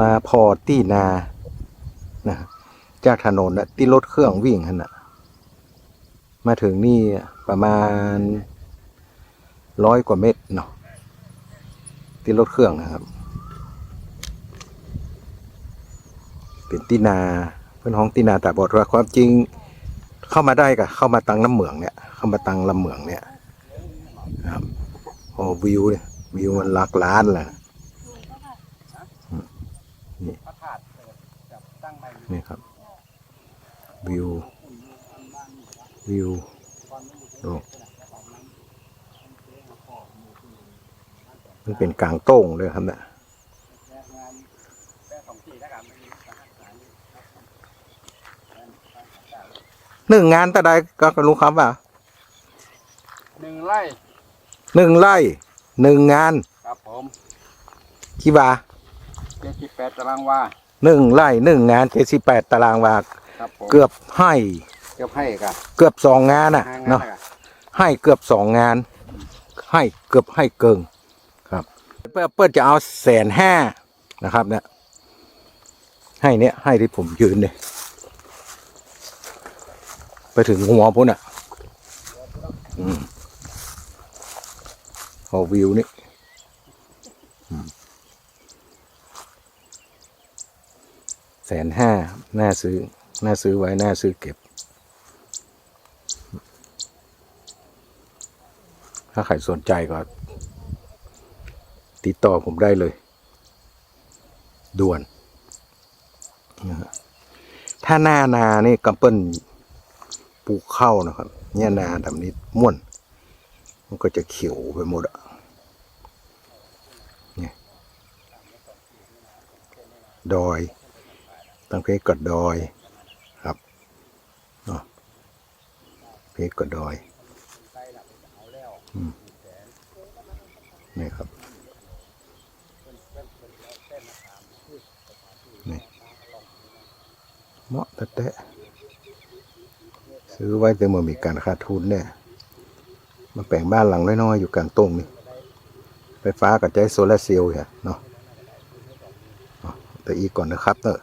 มาพอที่นานะจากถนนนะที่รถเครื่องวิ่งหันะมาถึงนี่ประมาณร้อยกว่าเมตรเนาะที่รถเครื่องนะครับ เป็นที่นาเพื่อนห้องที่นาแต่บอกว่าความจริงเข้ามาได้กับเข้ามาตังน้ำเหมืองเนี่ย เข้ามาตังลำเหมืองเนี่ยครับโอ้วิวเนี่ยวิวมันหลักล้านแหละ พระธาตุเกิดกับตั้งใหม่นี่ครับ วิว วิวดูมันเป็นกลางโต้งเลยครับเนี่ยงานแค่สองที่นะครับหนึ่งงานแต่ใดก็รู้ครับว่าหนึ่งไร่หนึ่งไร่หนึ่งงาน ครับผมกี่บาเจ็ด สิบแปดตารางวาหนึ่งไร่หนึ่งงานเจ็ดสิบแปดตารางวาครับผมเกือบให้เกือบให้กันเกือบสองงานอะห้างานเนาะนะครับให้เกือบสองงาน ให้เกือบให้เกิงครับ เพื่อเพื่อจะเอาแสนห้านะครับเนี่ยให้เนี่ยให้ที่ผมยืนเนี่ยไปถึงหัวพุ่นอะ อืมพอวิวนี่อืม แสนห้าน่าซื้อ น่าซื้อไว้ น่าซื้อเก็บ ถ้าใครสนใจก็ ติดต่อผมได้เลย ด่วน ถ้าหน้านานี่กำเปิ้ลปลูกข้าวนะครับ เนี่ยนาแบบนี้ม่วน มันก็จะเขียวไปหมดอะเนี่ยดอย ตั้งเพชรก็ดอยครับเนาะเพชรก็ดอยนี่ครับนี่เหมาะแต่แต่ซื้อไว้แต่เมื่อมีการขาดทุนเนี่ยมาแปลงบ้านหลังน้อยๆอยู่กลางตรงนี่ไฟฟ้ากับใจโซลาร์เซลล์เนี่ยเนาะแต่อีกก่อนนะครับเนอะ